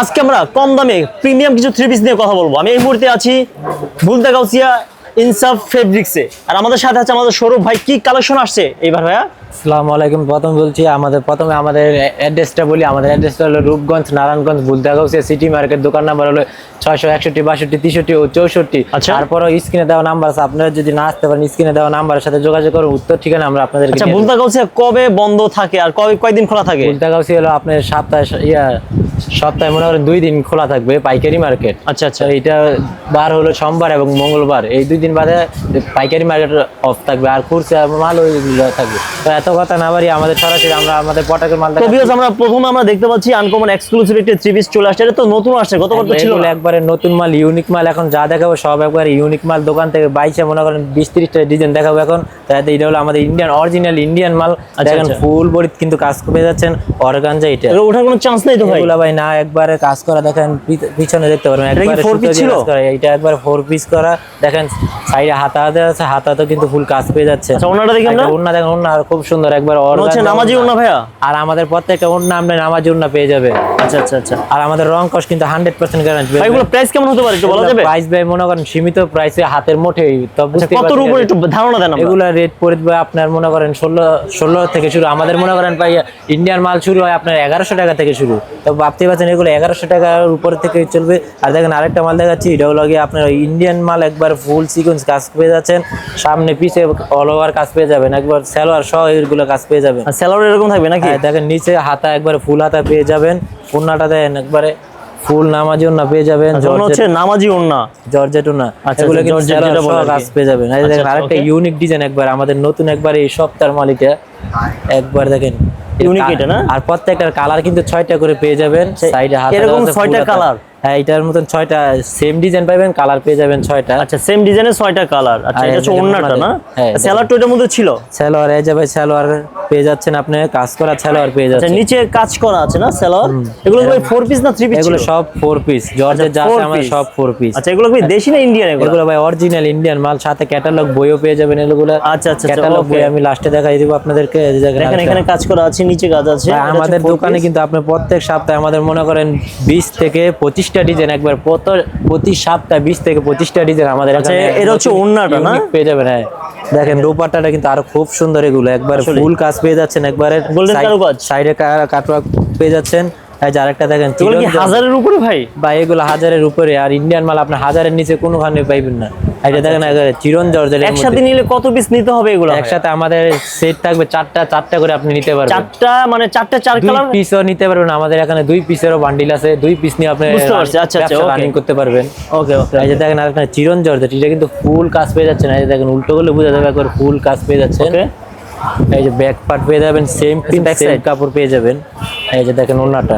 আজকে আমরা কম দামে প্রিমিয়াম কিছু থ্রি পিস নিয়ে কথা বলব। আমি এই মুহূর্তে আছি ভুলতা গাউসিয়া ইনসাফ ফেব্রিক্সে। আর আমাদের সাথে আছে আমাদের সৌরভ ভাই, কি কালেকশন আসছে? এইবার ভাইয়া? আসসালামু আলাইকুম। প্রথম বলছি আমাদের প্রথমে আমাদের অ্যাড্রেসটা বলি। আমাদের অ্যাড্রেসটা হলো রূপগঞ্জ নারায়ণগঞ্জ বুলদাগাউসিয়া সিটি মার্কেট দোকান নাম্বার হলো ছয়শো একষট্টি বাষট্টি তেষট্টি ও চৌষট্টি। আচ্ছা। তারপরও স্ক্রিনে দেওয়া নাম্বার আছে। আপনারা যদি না আসতে পারেন স্ক্রিনে দেওয়া নাম্বারের সাথে যোগাযোগ করুন। উত্তর ঠিকানা আমরা আপনাদেরকে আচ্ছা দিয়ে দেব। ভুলতা গাউসিয়া কবে বন্ধ থাকে আর কবে কয়দিন খোলা থাকে? বুলদাগাউসি হলো আপনার সপ্তাহে ইয়া সপ্তাহে মনে করেন দুই দিন খোলা থাকবে পাইকারি মার্কেট আচ্ছা আচ্ছা। এটা বার হলো সোমবার এবং মঙ্গলবার। এই দুই দিন বাদে পাইকারি মার্কেট অফ থাকবে। আর খুচরা মাল ওইগুলো থাকবে। এত কথা না বাড়ি আমাদের সরাসরি আমরা আমাদের পটাকের মাল তো। আমরা প্রথমে আমরা দেখতে পাচ্ছি আনকমন এক্সক্লুসিভ একটি থ্রি পিস চলে আসছে। এটা তো নতুন আসছে গত কত ছিল একবারে নতুন মাল ইউনিক মাল এখন যা দেখাবো সব একবারে ইউনিক মাল। দোকান থেকে বাইশে মনে করেন বিশ তিরিশটা ডিজাইন দেখাবো এখন। তাতে এটা হলো আমাদের ইন্ডিয়ান অরিজিনাল ইন্ডিয়ান মাল। দেখেন আচ্ছা। ফুল বডি কিন্তু কাজ করে যাচ্ছেন। অর্গানজা এটা। ওঠার কোনো চান্স নেই তো ভাই? ভাই না একবারে কাজ করা দেখেন পিছনে দেখতে পারবেন। একবারে piece দিয়ে ছিল? এটা একবার ফোর পিস করা। দেখেন সাইডে হাতা হাতে আছে হাতাতেও কিন্তু ফুল কাজ পেয়ে যাচ্ছে। আচ্ছা ওনাটা দেখি আমরা। ওন্না দেখেন ওন্না খুব সুন্দর একবার হচ্ছে নামাজি। ওনা ভাইয়া? আর আমাদের প্রত্যেকটা ওন্না আপনি নামাজি ওন্না পেয়ে যাবে। আচ্ছা আচ্ছা আচ্ছা। আর আমাদের রং কস কিন্তু হান্ড্রেড পার্সেন্ট গ্যারান্টি ভাই এগুলো প্রাইস কেমন হতে পারে একটু বলা যাবে? প্রাইস ভাই মনে করেন সীমিত প্রাইসে হাতের মুঠেই তো বুঝতে কতর উপরে একটু ধারণা দেন আমরা? এগুলা রেট পড়বে আপনার মনে করেন ষোলো ষোলো থেকে শুরু আমাদের মনে করেন ভাই ইন্ডিয়ান মাল শুরু হয় আপনার এগারোশো টাকা থেকে শুরু। তো ভাবতে পারছেন এগুলো এগারোশো টাকার উপর থেকে চলবে। আর দেখেন আরেকটা মাল দেখাচ্ছি এটা হলো গিয়ে আপনার ইন্ডিয়ান মাল একবার ফুল সিকোয়েন্স কাজ পেয়ে যাচ্ছেন। সামনে পিছে অল ওভার কাজ পেয়ে যাবেন একবার সালোয়ার সহ এগুলো কাজ পেয়ে যাবেন। স্যালারি এরকম থাকবে নাকি? হ্যাঁ, দেখেন নিচে হাতা একবারে ফুল হাতা পেয়ে যাবেন। ওন্নাটা দেন একবারে ফুল নামাজি ওন্না পেয়ে যাবেন। আচ্ছা, হচ্ছে নামাজি ওনা না আচ্ছা, এগুলো কিন্তু জর্জেট সালোয়ার যেটা বলে সহ আর কি। কাজ পেয়ে যাবেন। এই দেখেন আচ্ছা, আরেকটা ইউনিক ডিজাইন একবার। আমাদের নতুন একবার এই সপ্তাহের মালিকে একবার দেখেন। Unique এটা না? আর প্রত্যেকটার কালার কিন্তু ছয়টা করে পেয়ে যাবেন। সাইডে হাতে এরকম ছয়টা colour? হ্যাঁ এটার মতন ছয়টা সেম ডিজাইন পাবেন কালার পেয়ে যাবেন ছয়টা। আচ্ছা সেম ডিজাইনের ছয়টা কালার আচ্ছা এটা হচ্ছে ওন্নাটা না? হ্যাঁ, তো এটার মধ্যে ছিল? এই যে ভাই পেয়ে যাচ্ছেন আপনি কাজ করা পেয়ে আচ্ছা যাচ্ছেন। নিচে কাজ করা আছে না এগুলো ভাই ফোর পিস না পিস এগুলো সব ফোর পিস জর্জের যা আছে আমার সব ফোর পিস আচ্ছা এগুলো কি দেশি না ইন্ডিয়ান এগুলো? এগুলো ভাই অরিজিনাল ইন্ডিয়ান মাল সাথে ক্যাটালগ বইও পেয়ে যাবেন এগুলো। আচ্ছা, আচ্ছা, আচ্ছা, ক্যাটালগ বই আমি লাস্টে দেখাই দিব আপনাদেরকে দেখেন এখানে কাজ করা আছে নিচে কাজ আছে। ভাই, হচ্ছে আমাদের দোকানে কিন্তু আপনি প্রত্যেক সপ্তাহে আমাদের মনে করেন বিশ থেকে পঁচিশটা ডিজাইন একবার প্রতি সপ্তাহে বিশ থেকে পঁচিশটা ডিজাইন আমাদের আচ্ছা, এটা হচ্ছে নতুন ওড়নাটা না? পেয়ে যাবেন হ্যাঁ। দেখেন দোপাট্টাটা কিন্তু আরও খুব সুন্দর এগুলো। একবার ফুল কাজ পেয়ে যাচ্ছেন একবারে Golden কারুকাজ। সাইডে কাটওয়ার্ক পেয়ে যাচ্ছেন। এই যে আরেকটা দেখেন এগুলো হাজারের উপরে ভাই? বা এগুলো হাজারের উপরে আর ইন্ডিয়ান মাল আপনি হাজারের নিচে কোনোখানে পাইবেন না। এটা দেখেন চিরন জর্জের একসাথে নিলে কত পিস নিতে হবে এগুলো? একসাথে আমাদের সেট থাকবে চারটা চারটা করে আপনি নিতে পারবেন। চারটা মানে চারটা চার কালার পিসও নিতে পারবেন। আমাদের এখানে দুই পিসেরও বান্ডিল আছে। দুই পিস নিয়ে আপনি বুঝতে পারছি, আচ্ছা, আচ্ছা, রানিং করতে পারবেন। ওকে ওকে এই যে দেখেন আরেকটা চিরন জর্জেট। এটা কিন্তু ফুল কাজ পেয়ে যাচ্ছে না। এই যে দেখেন উল্টো করলে বোঝা যাবে একবার ফুল কাজ পেয়ে যাচ্ছে। এই যে ব্যাক পার্ট পেয়ে যাবেন সেম পিন সেম কাপড় পেয়ে যাবেন। এই যে দেখেন ওড়নাটা।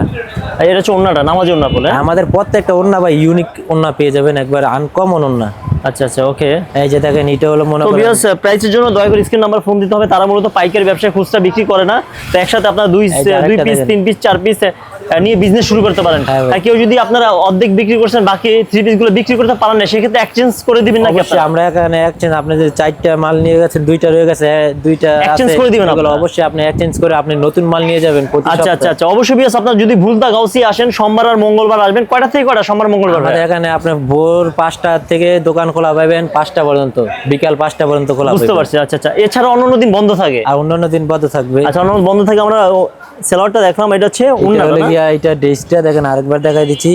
আর এটা হচ্ছে ওন্নাটা নামাজি ওন্না বলে? আমাদের প্রত্যেকটা ওড়না বা ইউনিক ওড়না পেয়ে যাবেন। একবার আনকমন ওড়না। আচ্ছা আচ্ছা ওকে এই যে দেখেন এটা হলো মনে করেন বিয়াস প্রাইসের জন্য দয়া করে স্ক্রিন নাম্বার ফোন দিতে হবে। তারা মূলত পাইকারি ব্যবসায় খুচরা বিক্রি করে না। তো একসাথে আপনার দুই দুই পিস তিন পিস চার পিস নিয়ে বিজনেস শুরু করতে পারেন। হ্যাঁ আর কেউ যদি আপনারা অর্ধেক বিক্রি করছেন বাকি থ্রি পিসগুলো বিক্রি করতে পারেন না সেক্ষেত্রে এক্সচেঞ্জ করে দিবেন নাকি অবশ্যই আমরা এখানে এক্সচেঞ্জ আপনি যে চারটা মাল নিয়ে গেছেন দুইটা রয়ে গেছে দুইটা আছে, করে দিবেন অবশ্যই আপনি এক্সচেঞ্জ করে আপনি নতুন মাল নিয়ে যাবেন আচ্ছা আচ্ছা আচ্ছা। অবশ্যই বিয়াস আপনার যদি ভুলতা গাউসি আসেন সোমবার আর মঙ্গলবার আসবেন কয়টা থেকে কয়টা? সোমবার মঙ্গলবার আমাদের এখানে আপনি ভোর পাঁচটা থেকে দোকান খোলা পাবেন পাঁচটা পর্যন্ত বিকাল পাঁচটা পর্যন্ত খোলা বুঝতে পারছি আচ্ছা আচ্ছা। এছাড়া অন্য দিন বন্ধ থাকে? আর অন্যান্য দিন বন্ধ থাকবে। আচ্ছা অন্য বন্ধ থাকে আমরা সেলারটা দেখলাম এটা হচ্ছে উন্না এটা ড্রেসটা দেখেন আরেকবার দেখাই দিচ্ছি।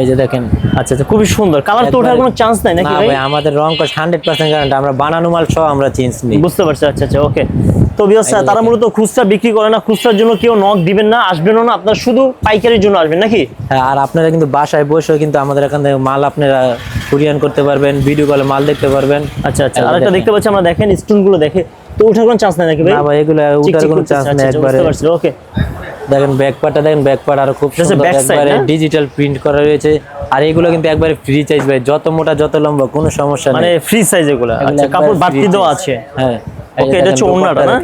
এই যে দেখেন আচ্ছা আচ্ছা খুবই সুন্দর। কালার তো ওঠার কোনো চান্স নাই নাকি ভাই? আমাদের রং কস হান্ড্রেড পার্সেন্ট গ্যারান্টি আমরা বানানো মাল সহ আমরা চেঞ্জ নিই। বুঝতে পারছি আচ্ছা আচ্ছা ওকে তো বিয়স তারা মূলত খুচরা বিক্রি করে না খুচরার জন্য কেউ নক দিবেন না আসবেনও না আপনার শুধু পাইকারির জন্য আসবেন নাকি? হ্যাঁ, আর আপনারা কিন্তু বাসায় বসে কিন্তু আমাদের এখান থেকে মাল আপনারা কুরিয়ান করতে পারবেন ভিডিও কলে মাল দেখতে পারবেন। আচ্ছা আচ্ছা আরেকটা দেখতে পাচ্ছি আমরা দেখেন স্টোনগুলো দেখে তো ওঠার কোনো চান্স নাই নাকি ভাই? না ভাই এগুলো উঠার কোনো চান্স নেই একবারে। ওকে দেখেন ব্যাক পার্টটা দেখেন ব্যাক পার্ট আরও খুব সুন্দর। একবারে ডিজিটাল প্রিন্ট করা রয়েছে। আর এগুলো কিন্তু একবারে ফ্রি চাইজ ভাই যত মোটা যত লম্বা কোনো সমস্যা মানে ফ্রি সাইজ এগুলো। আচ্ছা কাপড় বাড়তি দেওয়া আছে। হ্যাঁ। ওকে এটা হচ্ছে ওন্নাটা না?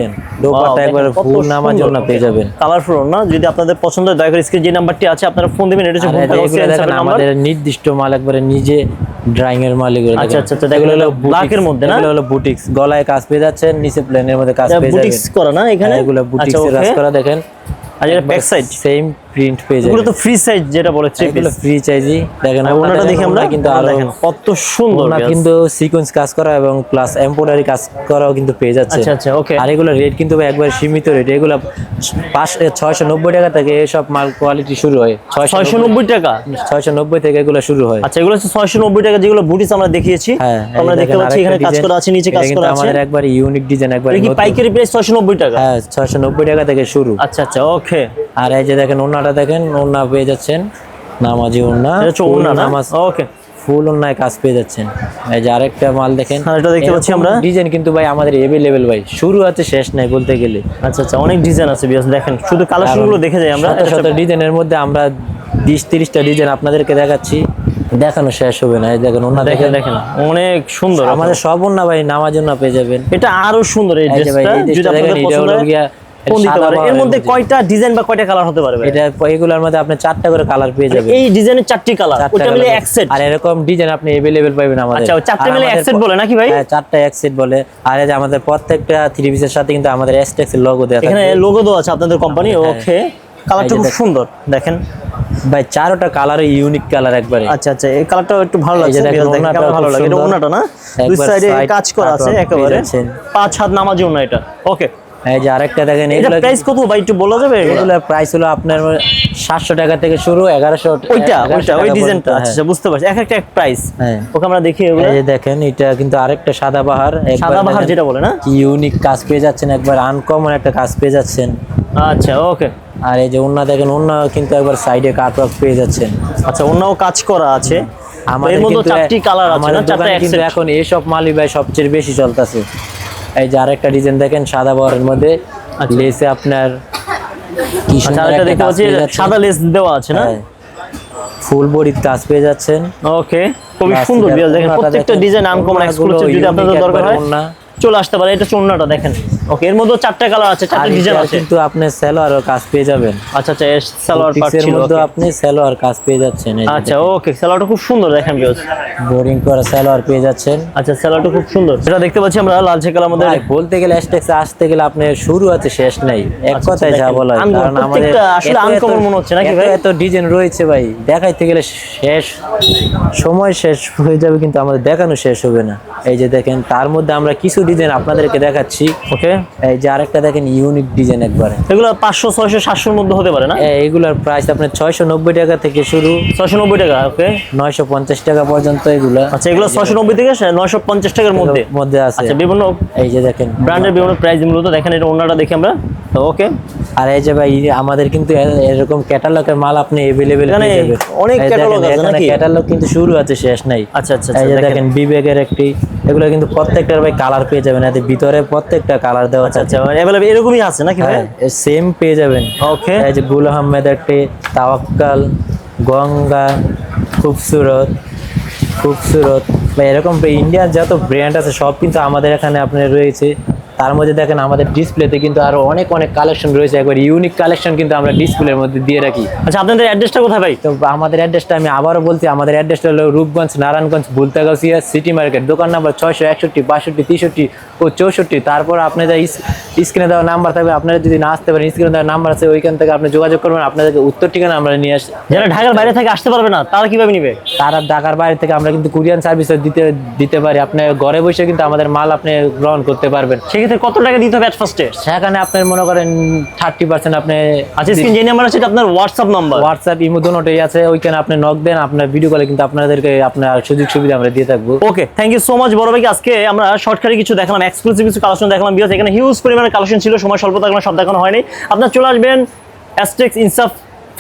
দোপাট্টা একবারে ফুল নামার জন্য পেয়ে যাবেন। কালারফুল না যদি আপনাদের পছন্দ হয় দয়া করে স্ক্রিন যে নাম্বারটি আছে আপনারা ফোন দিবেন এটা হচ্ছে আমাদের নির্দিষ্ট মাল একবারে নিজে ড্রয়িং এর মাল এগুলো আচ্ছা, আচ্ছা, তো এগুলো হলো এর মধ্যে না? এগুলো হলো বুটিক্স গলায় কাজ পেয়ে যাচ্ছেন নিচে প্লেনের মধ্যে কাজ পেয়ে যাবেন বুটিক্স করা না এখানে? হ্যাঁ, এগুলো বুটিক্স বুটিক্সের কাজ করা দেখেন। আর এটা ব্যাক সাইড সেম প্রিন্ট পেয়ে এগুলো তো ফ্রি সাইজ যেটা বলে থ্রি এগুলো পিস ফ্রি চাইজি দেখেন ওনাটা দেখি আমরা কিন্তু আরও দেখেন কত সুন্দর কিন্তু সিকোয়েন্স কাজ করা এবং প্লাস এমব্রয়ডারি কাজ করাও কিন্তু পেয়ে যাচ্ছে। আচ্ছা আচ্ছা ওকে আর এগুলো রেট কিন্তু একবার সীমিত রেট এগুলো টাকা থেকে এসব মাল কোয়ালিটি শুরু হয়। ছয়শো নব্বই টাকা? ছয়শো নব্বই থেকে এগুলো শুরু হয়। আচ্ছা এগুলো হচ্ছে ছয়শো নব্বই টাকা যেগুলো বুটিস আমরা দেখিয়েছি। হ্যাঁ আমরা দেখতে পাচ্ছি এখানে কাজ করা আছে নিচে কাজ করা আছে। আমাদের একবার ইউনিক ডিজাইন একবার কি পাইকারি প্রাইস ছয়শো নব্বই টাকা? হ্যাঁ ছয়শো নব্বই টাকা থেকে শুরু। আচ্ছা আচ্ছা ওকে আর এই যে দেখেন ওনাটা দেখেন ওনা পেয়ে যাচ্ছেন। নামাজি ওনা ওড়না নামাজ ওকে। ফুল ওনায় কাজ পেয়ে যাচ্ছেন। এই যে আরেকটা মাল দেখেন। হ্যাঁ, এটা দেখতে পাচ্ছি আমরা। ডিজাইন কিন্তু ভাই আমাদের এভেলেবেল ভাই। শুরু আছে শেষ নাই বলতে গেলে। আচ্ছা আচ্ছা অনেক ডিজাইন আছে বিয়াস দেখেন শুধু কালেকশনগুলো দেখে যাই আমরা। শত ডিজাইনের মধ্যে আমরা বিশ তিরিশটা ডিজাইন আপনাদেরকে দেখাচ্ছি। দেখানো শেষ হবে না এই দেখেন ওনা দেখেন দেখেন। অনেক সুন্দর আমাদের সব ওনা ভাই নামাজ জন্য পেয়ে যাবেন। এটা আরও সুন্দর এই ড্রেসটা যদি আপনাদের পছন্দ হয়। দিতে এর মধ্যে। কয়টা ডিজাইন বা কয়টা কালার হতে পারে এটা এগুলোর মধ্যে আপনি চারটা করে কালার পেয়ে যাবেন। এই ডিজাইনের চারটি কালার ওটা মিলে এক সেট আর এরকম ডিজাইন আপনি এভেলেবেল পাবেন আমাদের। আচ্ছা, চারটে মিলে এক set বলে নাকি ভাই? হ্যাঁ চারটা এক সেট বলে। আর এই যে আমাদের প্রত্যেকটা থ্রি পিসের সাথে কিন্তু আমাদের এসটেক্স এর লোগো দেওয়া এখানে লোগো দেওয়া আছে আপনাদের কোম্পানি। ওকে কালারটা খুব সুন্দর দেখেন। ভাই চারটা কালার ইউনিক কালার একবারে। আচ্ছা আচ্ছা এই কালারটা একটু ভালো লাগছে দেখেন, ভালো লাগে। এটা ওনাটা না? দুই সাইডে কাজ করা আছে একেবারে। পাঁচ হাত নামাজি ওনা এটা ওকে এই যে আরেকটা দেখেন এগুলো প্রাইস কত ভাই? একটু বলা যাবে? এগুলোর প্রাইস হলো আপনার সাতশো টাকা থেকে শুরু এগারোশো ওইটা ওইটা ওই ডিজাইনটা আচ্ছা আচ্ছা, বুঝতে পারছি। এক একটা এক প্রাইস হ্যাঁ। ওকে আমরা দেখি এগুলো। এই যে দেখেন এটা কিন্তু আরেকটা সাদা বাহার। সাদা বাহার যেটা বলে না? ইউনিক কাজ পেয়ে যাচ্ছেন একবার আনকমন একটা কাজ পেয়ে যাচ্ছেন। আচ্ছা ওকে। আর এই যে ওন্না দেখেন ওন্না কিন্তু একবার সাইডে কাটওয়ার্ক পেয়ে যাচ্ছেন। আচ্ছা অন্যও কাজ করা আছে। আমাদের কিন্তু চারটি কালার আছে না? চারটা। এখন এইসব মালই ভাই সবচেয়ে বেশি চলতেছে। এই যে আরেকটা ডিজাইন দেখেন সাদা বরের মধ্যে লেসে আপনার কি আচ্ছা সুন্দর একটা দেখতে পাচ্ছি সাদা লেস দেওয়া আছে না। ফুল বডির কাজ পেয়ে যাচ্ছেন। ওকে খুবই সুন্দর দেখেন, প্রত্যেকটা ডিজাইন আনকমন কমন এক্সক্লুসিভ যদি আপনাদের দরকার হয় চলে আসতে পারে। এটা চুন্নাটা দেখেন। ওকে এর মধ্যে চারটা কালার আছে চারটা ডিজাইন আছে। কিন্তু আপনি সেলোয়ারও কাজ পেয়ে যাবেন। আচ্ছা আচ্ছা সালোয়ার পার্ট ছিল মধ্যে আপনি সেলোয়ার কাজ পেয়ে যাচ্ছেন আচ্ছা ওকে সালোয়ারটা খুব সুন্দর দেখেন বিয়াস বোরিং করা সেলোয়ার পেয়ে যাচ্ছেন। আচ্ছা সালোয়ারটা খুব সুন্দর। এটা দেখতে পাচ্ছি আমরা লালচে কালার মধ্যে বলতে গেলে অ্যাস্টেক্স আসতে গেলে আপনার শুরু আছে শেষ নাই। এক আচ্ছা, কথায় যা বলা কারণ আমাদের আসলে এত- মনে হচ্ছে নাকি ভাই? এত ডিজাইন রয়েছে ভাই দেখাইতে গেলে শেষ সময় শেষ হয়ে যাবে কিন্তু আমাদের দেখানো শেষ হবে না। এই যে দেখেন তার মধ্যে আমরা কিছু ডিজাইন আপনাদেরকে দেখাচ্ছি। ওকে এই যে আরেকটা দেখেন ইউনিক ডিজাইন একবারে। এগুলো পাঁচশো ছয়শো সাতশোর মধ্যে হতে পারে না? এই- প্রাইস আপনার ছয়শো নব্বই টাকা থেকে শুরু। ছয়শো নব্বই টাকা ওকে নয়শো পঞ্চাশ টাকা পর্যন্ত এগুলা। আচ্ছা এগুলো ছয়শো নব্বই থেকে নয়শো পঞ্চাশ টাকার মধ্যে? মধ্যে আছে। আচ্ছা বিভিন্ন এই যে দেখেন। ব্র্যান্ডের বিভিন্ন প্রাইস মূলত দেখেন এটা ওনাটা দেখি আমরা। তো ওকে আর এই যে ভাই আমাদের কিন্তু এরকম ক্যাটালগের মাল আপনি এভেলেবেল এখানে অনেক catalog আছে নাকি? ক্যাটালগ কিন্তু শুরু আছে শেষ নাই। আচ্ছা আচ্ছা এই আচ্ছা যে দেখেন। বিবেকের একটি এগুলো কিন্তু প্রত্যেকটার ভাই কালার পেয়ে যাবেন। এতে ভিতরে প্রত্যেকটা কালার দেওয়া আছে। আচ্ছা অ্যাভেলেবল এরকমই আছে নাকি ভাই? হ্যাঁ সেম পেয়ে যাবেন। ওকে এই যে গুল আহমেদ একটি তাওয়াক্কাল গঙ্গা খুবসুরত খুবসুরত। বা এরকম ইন্ডিয়ার যত ব্র্যান্ড আছে সব কিন্তু আমাদের এখানে আপনার রয়েছে। তার মধ্যে দেখেন আমাদের ডিসপ্লেতে কিন্তু আরও অনেক অনেক কালেকশন রয়েছে। একবার ইউনিক কালেকশন কিন্তু আমরা ডিসপ্লের মধ্যে দিয়ে রাখি। আচ্ছা আপনাদের অ্যাড্রেসটা কোথায় ভাই? তো আমাদের অ্যাড্রেসটা আমি আবারও বলছি আমাদের অ্যাড্রেসটা হলো রূপগঞ্জ নারায়ণগঞ্জ বুলতাগাছিয়া সিটি মার্কেট দোকান নাম্বার ছয়শো একষট্টি বাষট্টি তেষট্টি ও চৌষট্টি। তারপর আপনাদের স্ক্রিনে দেওয়া নাম্বার থাকবে। আপনারা যদি না আসতে পারেন স্ক্রিনে দেওয়া নাম্বার আছে ওইখান থেকে আপনি যোগাযোগ করবেন। আপনাদেরকে উত্তর ঠিকানা আমরা নিয়ে আসি যারা ঢাকার বাইরে থেকে আসতে পারবে না তারা কীভাবে নিবে? তারা ঢাকার বাইরে থেকে আমরা কিন্তু কুরিয়ান সার্ভিস দিতে দিতে পারি। আপনি ঘরে বসে কিন্তু আমাদের মাল আপনি গ্রহণ করতে পারবেন। সেক্ষেত্রে কত টাকা দিতে হবে অ্যাট ফার্স্টে সেখানে আপনার মনে করেন থার্টি পার্সেন্ট আপনি আচ্ছা স্ক্রিন যে নাম্বার আছে আপনার হোয়াটসঅ্যাপ নাম্বার হোয়াটসঅ্যাপ ইমো দুটোই আছে ওইখানে আপনি নক দেন আপনার ভিডিও কলে কিন্তু আপনাদেরকে আপনার সুযোগ সুবিধা আমরা দিয়ে থাকব। Okay thank you so much বড় ভাইকে। আজকে আমরা শর্টকাটে কিছু দেখালাম এক্সক্লুসিভ কিছু কালেকশন দেখালাম বিকজ এখানে হিউজ পরিমাণে কালেকশন ছিল সময় স্বল্প থাকলে সব দেখানো হয়নি। আপনার চলে আসবেন অ্যাস্টেক্স ইনসাফ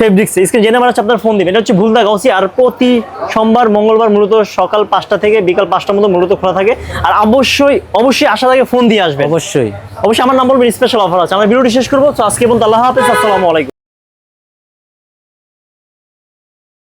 ফেব্রিক্স স্ক্রিন যে নাম্বার আছে আপনার ফোন দিবেন এটা হচ্ছে ভুলদা গাউসি। আর প্রতি সোমবার মঙ্গলবার মূলত সকাল পাঁচটা থেকে বিকাল পাঁচটার মতো মূলত খোলা থাকে। আর অবশ্যই অবশ্যই আশা থাকে ফোন দিয়ে আসবে অবশ্যই। অবশ্যই আমার নাম্বার স্পেশাল অফার আছে। আমরা ভিডিওটি শেষ করব। তো আজকে বলতে আল্লাহ হাফেজ। আসসালামু আলাইকুম।